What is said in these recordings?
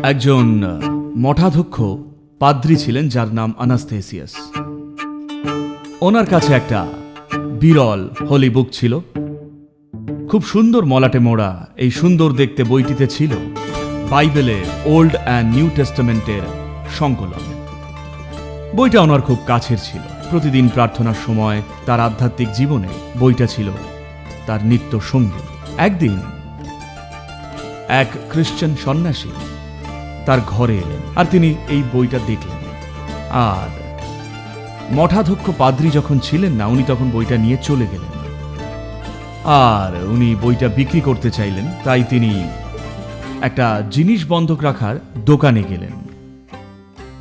একজন মঠাধ্যক্ষ পাদ্রী ছিলেন, যার নাম আনাস্থেসিয়াস ওনার কাছে একটা বিরল হোলি বুক ছিল। খুব সুন্দর মলাটে মোড়া এই সুন্দর দেখতে বইটিতে ছিল বাইবেলের ওল্ড অ্যান্ড নিউ টেস্টামেন্টের সংকলন। বইটা ওনার খুব কাছের ছিল। প্রতিদিন প্রার্থনার সময় তার আধ্যাত্মিক জীবনে বইটা ছিল তার নিত্য সঙ্গী। একদিন এক খ্রিস্টান সন্ন্যাসী তার ঘরে এলেন আর তিনি এই বইটা দেখলেন। আর মঠাধ্যক্ষ পাদ্রী যখন ছিলেন না, উনি তখন বইটা নিয়ে চলে গেলেন। আর উনি বইটা বিক্রি করতে চাইলেন, তাই তিনি একটা জিনিস বন্ধক রাখার দোকানে গেলেন।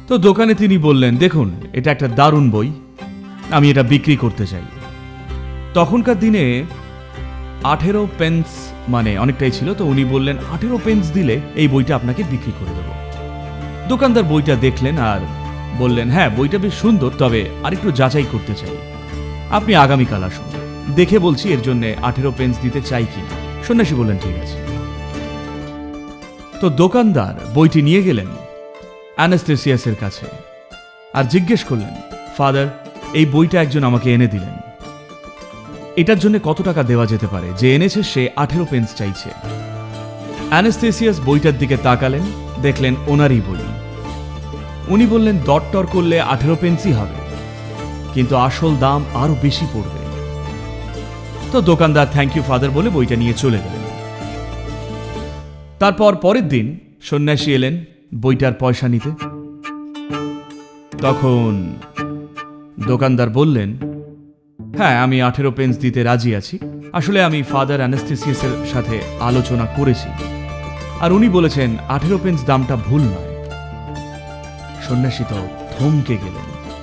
তো দোকানে তিনি বললেন, দেখুন, এটা একটা দারুণ বই, আমি এটা বিক্রি করতে চাই। তখনকার দিনে আঠেরো পেন্স মানে অনেকটাই ছিল, তো উনি বললেন, আঠেরো পেন্স দিলে এই বইটা আপনাকে বিক্রি করে দেবো। দোকানদার বইটা দেখলেন আর বললেন হ্যাঁ বইটা বেশ সুন্দর, তবে আরেকটু যাচাই করতে চাই। আপনি আগামীকাল আসুন। দেখে বলছি এর জন্য আঠেরো পেন্স দিতে চাই কি সন্ন্যাসী বললেন, ঠিক আছে। তো দোকানদার বইটি নিয়ে গেলেন অ্যানাস্থেসিয়াসের কাছে আর জিজ্ঞেস করলেন, ফাদার, এই বইটা একজন আমাকে এনে দিলেন। এটার জন্য কত টাকা দেওয়া যেতে পারে? যে এনেছে সে আঠেরো পেন্স চাইছে। অ্যানাস্থেসিয়াস বইটার দিকে তাকালেন, দেখলেন ওনারই বই। উনি বললেন দরটর করলে আঠেরো পেন্সই হবে। কিন্তু আসল দাম আরও বেশি পড়বে। তো দোকানদার থ্যাংক ইউ ফাদার বলে বইটা নিয়ে চলে গেলেন। তারপর পরের দিন সন্ন্যাসী এলেন বইটার পয়সা নিতে। তখন দোকানদার বললেন হ্যাঁ আমি আঠেরো পেন্স দিতে রাজি আছি। আসলে আমি ফাদার অ্যানাস্থেসিয়াসের সাথে আলোচনা করেছি। আর উনি বলেছেন, আঠেরো পেন্স দামটা ভুল নয়। সন্ন্যাসী তো থমকে গেলেন।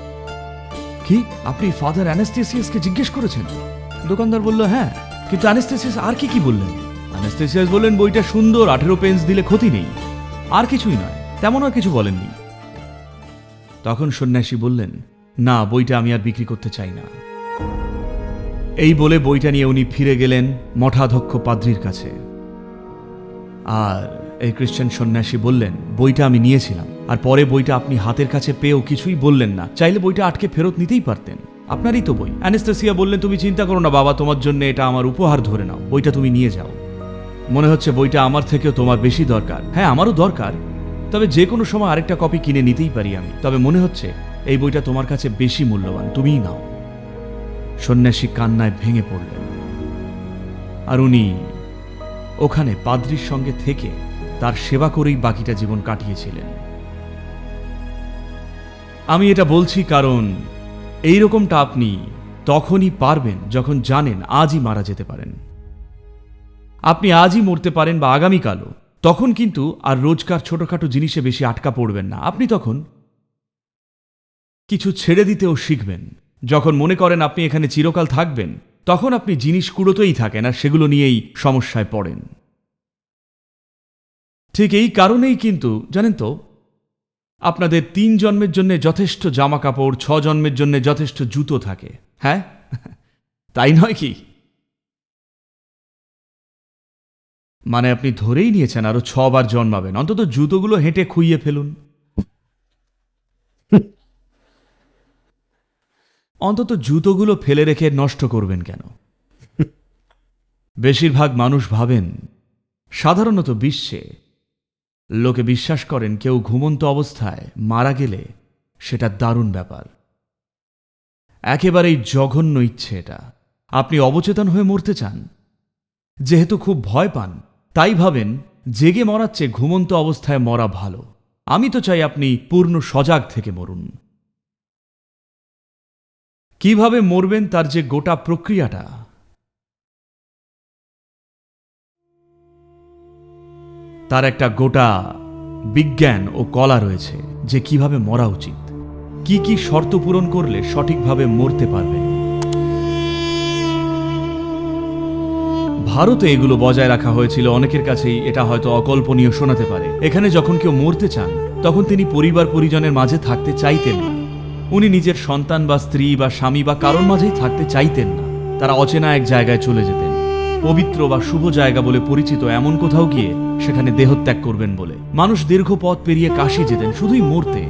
কি? আপনি ফাদার অ্যানাস্থেসিয়াসকে জিজ্ঞেস করেছেন? দোকানদার বলল হ্যাঁ। কিন্তু অ্যানাস্থেসিয়াস আর কি কি বললেন? অ্যানাস্থেসিয়াস বললেন, বইটা সুন্দর, আঠেরো পেন্স দিলে ক্ষতি নেই। আর কিছুই নয়, তেমন আর কিছু বলেননি। তখন সন্ন্যাসী বললেন, না, বইটা আমি আর বিক্রি করতে চাই না। এই বলে বইটা নিয়ে উনি ফিরে গেলেন মঠাধ্যক্ষ পাদ্রির কাছে। আর এই খ্রিস্টান সন্ন্যাসী বললেন, বইটা আমি নিয়েছিলাম, আর পরে বইটা আপনি হাতের কাছে পেয়েও কিছুই বললেন না। চাইলে বইটা আটকে ফেরত নিতেই পারতেন। আপনারই তো বই। অ্যানেস্তেসিয়া বললেন, তুমি চিন্তা করো না বাবা, তোমার জন্য এটা আমার উপহার ধরে নাও। বইটা তুমি নিয়ে যাও। মনে হচ্ছে বইটা আমার থেকেও তোমার বেশি দরকার। হ্যাঁ আমারও দরকার। তবে যে কোনো সময় আরেকটা কপি কিনে নিতেই পারি আমি। তবে মনে হচ্ছে এই বইটা তোমার কাছে বেশি মূল্যবান। তুমিই নাও। সন্ন্যাসী কান্নায় ভেঙে পড়লেন। আর উনি ওখানে পাদ্রির সঙ্গে থেকে তার সেবা করেই বাকিটা জীবন কাটিয়েছিলেন। আমি এটা বলছি কারণ এই রকমটা আপনি তখনই পারবেন যখন জানেন আজই মারা যেতে পারেন। আপনি আজই মরতে পারেন বা আগামীকালও, তখন কিন্তু আর রোজকার ছোটখাটো জিনিসে বেশি আটকা পড়বেন না। আপনি তখন কিছু ছেড়ে দিতেও শিখবেন। যখন মনে করেন আপনি এখানে চিরকাল থাকবেন, তখন আপনি জিনিস কুড়োতেই থাকেন আর সেগুলো নিয়েই সমস্যায় পড়েন। ঠিক এই কারণেই কিন্তু, জানেন তো, আপনাদের তিন জন্মের জন্য যথেষ্ট জামা কাপড় ছ জন্মের জন্য যথেষ্ট জুতো থাকে হ্যাঁ? তাই নয় কি? মানে আপনি ধরেই নিয়েছেন আরও ছবার জন্মাবেন, অন্তত জুতোগুলো হেঁটে খুইয়ে ফেলুন। অন্তত জুতোগুলো ফেলে রেখে নষ্ট করবেন কেন? বেশিরভাগ মানুষ ভাবেন, সাধারণত বিশ্বে, লোকে বিশ্বাস করেন কেউ ঘুমন্ত অবস্থায় মারা গেলে সেটা দারুণ ব্যাপার। একেবারেই জঘন্য ইচ্ছে এটা। আপনি অবচেতন হয়ে মরতে চান। যেহেতু খুব ভয় পান, তাই ভাবেন, জেগে মরার চেয়ে ঘুমন্ত অবস্থায় মরা ভালো। আমি তো চাই আপনি পূর্ণ সজাগ থেকে মরুন। কীভাবে মরবেন তার যে গোটা প্রক্রিয়াটা? তার একটা গোটা বিজ্ঞান ও কলা রয়েছে যে কীভাবে মরা উচিত। কি কি শর্ত পূরণ করলে সঠিকভাবে মরতে পারবে? ভারতে এগুলো বজায় রাখা হয়েছিল, অনেকের কাছেই এটা হয়তো অকল্পনীয় শোনাতে পারে। এখানে যখন কেউ মরতে চান, তখন তিনি পরিবার পরিজনের মাঝে থাকতে চাইতেন না। উনি নিজের সন্তান বা স্ত্রী বা স্বামী বা কারোর মাঝেই থাকতে চাইতেন না। তারা অচেনা এক জায়গায় চলে যেতেন। পবিত্র বা শুভ জায়গা বলে পরিচিত এমন কোথাও গিয়ে সেখানে দেহত্যাগ করবেন বলে। মানুষ দীর্ঘ পথ পেরিয়ে কাশি যেতেন, শুধুই মরতে।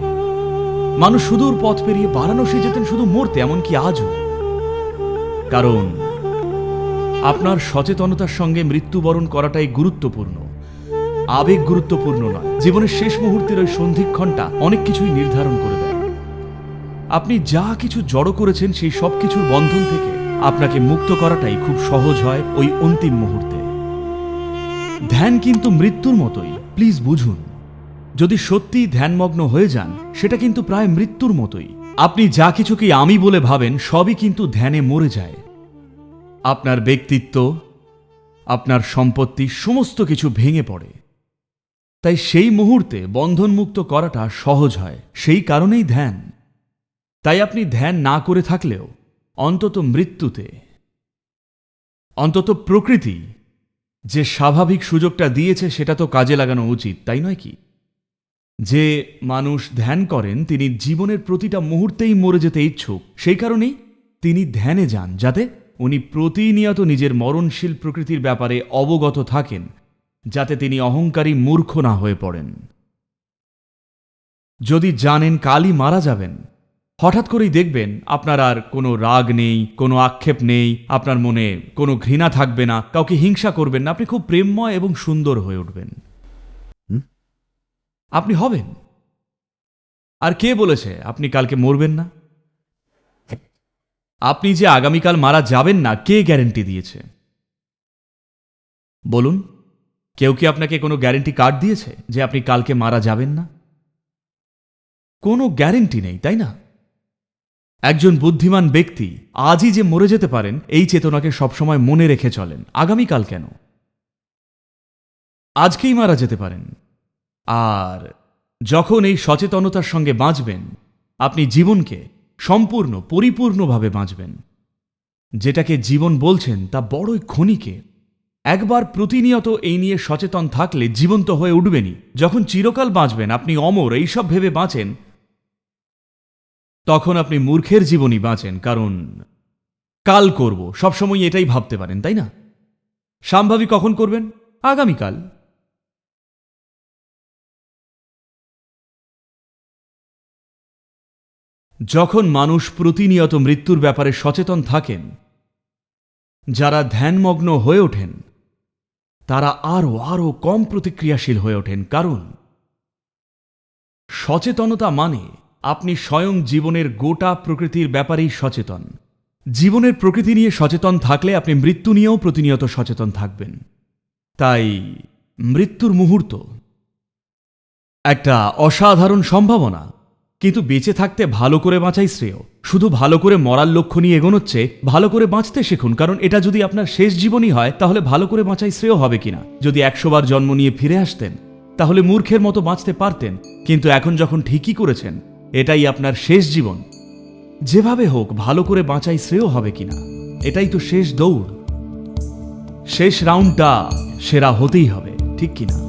মানুষ সুদূর পথ পেরিয়ে বারাণসী যেতেন, শুধু মরতে, এমনকি আজও। কারণ, আপনার সচেতনতার সঙ্গে মৃত্যুবরণ করাটাই গুরুত্বপূর্ণ। আবেগ গুরুত্বপূর্ণ নয়। জীবনের শেষ মুহূর্তের ওই সন্ধিক্ষণটা অনেক কিছুই নির্ধারণ করে দেয়। আপনি যা কিছু জড়ো করেছেন সেই সব কিছুর বন্ধন থেকে আপনাকে মুক্ত করাটাই খুব সহজ হয় ওই অন্তিম মুহূর্তে। ধ্যান কিন্তু মৃত্যুর মতোই, প্লিজ বুঝুন। যদি সত্যিই ধ্যানমগ্ন হয়ে যান, সেটা কিন্তু প্রায় মৃত্যুর মতোই। আপনি যা কিছুকে আমি বলে ভাবেন, সবই কিন্তু ধ্যানে মরে যায়। আপনার ব্যক্তিত্ব, আপনার সম্পত্তি, সমস্ত কিছু ভেঙে পড়ে। তাই সেই মুহূর্তে বন্ধনমুক্ত করাটা সহজ হয়, সেই কারণেই ধ্যান। তাই আপনি ধ্যান না করে থাকলেও অন্তত মৃত্যুতে, অন্তত প্রকৃতি যে স্বাভাবিক সুযোগটা দিয়েছে সেটা তো কাজে লাগানো উচিত, তাই নয় কি? যে মানুষ ধ্যান করেন, তিনি জীবনের প্রতিটা মুহূর্তেই মরে যেতে ইচ্ছুক, সেই কারণেই তিনি ধ্যানে যান, যাতে উনি প্রতিনিয়ত নিজের মরণশীল প্রকৃতির ব্যাপারে অবগত থাকেন, যাতে তিনি অহংকারী মূর্খ না হয়ে পড়েন। যদি জানেন কালই মারা যাবেন হঠাৎ করেই দেখবেন আপনার আর কোনো রাগ নেই, কোনো আক্ষেপ নেই, আপনার মনে কোনো ঘৃণা থাকবে না, কাউকে হিংসা করবেন না, আপনি খুব প্রেমময় এবং সুন্দর হয়ে উঠবেন। আপনি হবেন। আর কে বলেছে আপনি কালকে মরবেন না? আপনি যে আগামীকাল মারা যাবেন না, কে গ্যারেন্টি দিয়েছে? বলুন, কেউ কি আপনাকে কোনো গ্যারেন্টি কার্ড দিয়েছে যে আপনি কালকে মারা যাবেন না? কোনো গ্যারেন্টি নেই, তাই না? একজন বুদ্ধিমান ব্যক্তি আজই যে মরে যেতে পারেন, এই চেতনাকে সবসময় মনে রেখে চলেন। আগামীকাল কেন? আজকেই মারা যেতে পারেন। আর যখন এই সচেতনতার সঙ্গে বাঁচবেন, আপনি জীবনকে সম্পূর্ণ, পরিপূর্ণভাবে বাঁচবেন। যেটাকে জীবন বলছেন, তা বড়ই ক্ষণিকে। একবার প্রতিনিয়ত এই নিয়ে সচেতন থাকলে জীবন্ত হয়ে উঠবেনই। যখন চিরকাল বাঁচবেন, আপনি অমর, এইসব ভেবে বাঁচেন তখন আপনি মূর্খের জীবনই বাঁচেন, কারণ কাল করব। সবসময় এটাই ভাবতে পারেন, তাই না? সম্ভাবী কখন করবেন? আগামীকাল। যখন মানুষ প্রতিনিয়ত মৃত্যুর ব্যাপারে সচেতন থাকেন, যারা ধ্যানমগ্ন হয়ে ওঠেন, তারা আরও আরও কম প্রতিক্রিয়াশীল হয়ে ওঠেন। কারণ সচেতনতা মানে আপনি স্বয়ং জীবনের গোটা প্রকৃতির ব্যাপারেই সচেতন। জীবনের প্রকৃতি নিয়ে সচেতন থাকলে আপনি মৃত্যু নিয়েও প্রতিনিয়ত সচেতন থাকবেন। তাই মৃত্যুর মুহূর্ত একটা অসাধারণ সম্ভাবনা। কিন্তু বেঁচে থাকতে ভালো করে বাঁচাই শ্রেয়। শুধু ভালো করে মরার লক্ষ্য নিয়ে এগোনোচ্ছে, ভালো করে বাঁচতে শিখুন, কারণ এটা যদি আপনার শেষ জীবনই হয়, তাহলে ভালো করে বাঁচাই শ্রেয় হবে কিনা? যদি একশোবার জন্ম নিয়ে ফিরে আসতেন, তাহলে মূর্খের মতো বাঁচতে পারতেন। কিন্তু এখন যখন ঠিকই করেছেন এটাই আপনার শেষ জীবন। যেভাবে হোক, ভালো করে বাঁচাই শ্রেয় হবে কিনা, এটাই তো শেষ দৌড়। শেষ রাউন্ডটা সেরা হতেই হবে, ঠিক কিনা?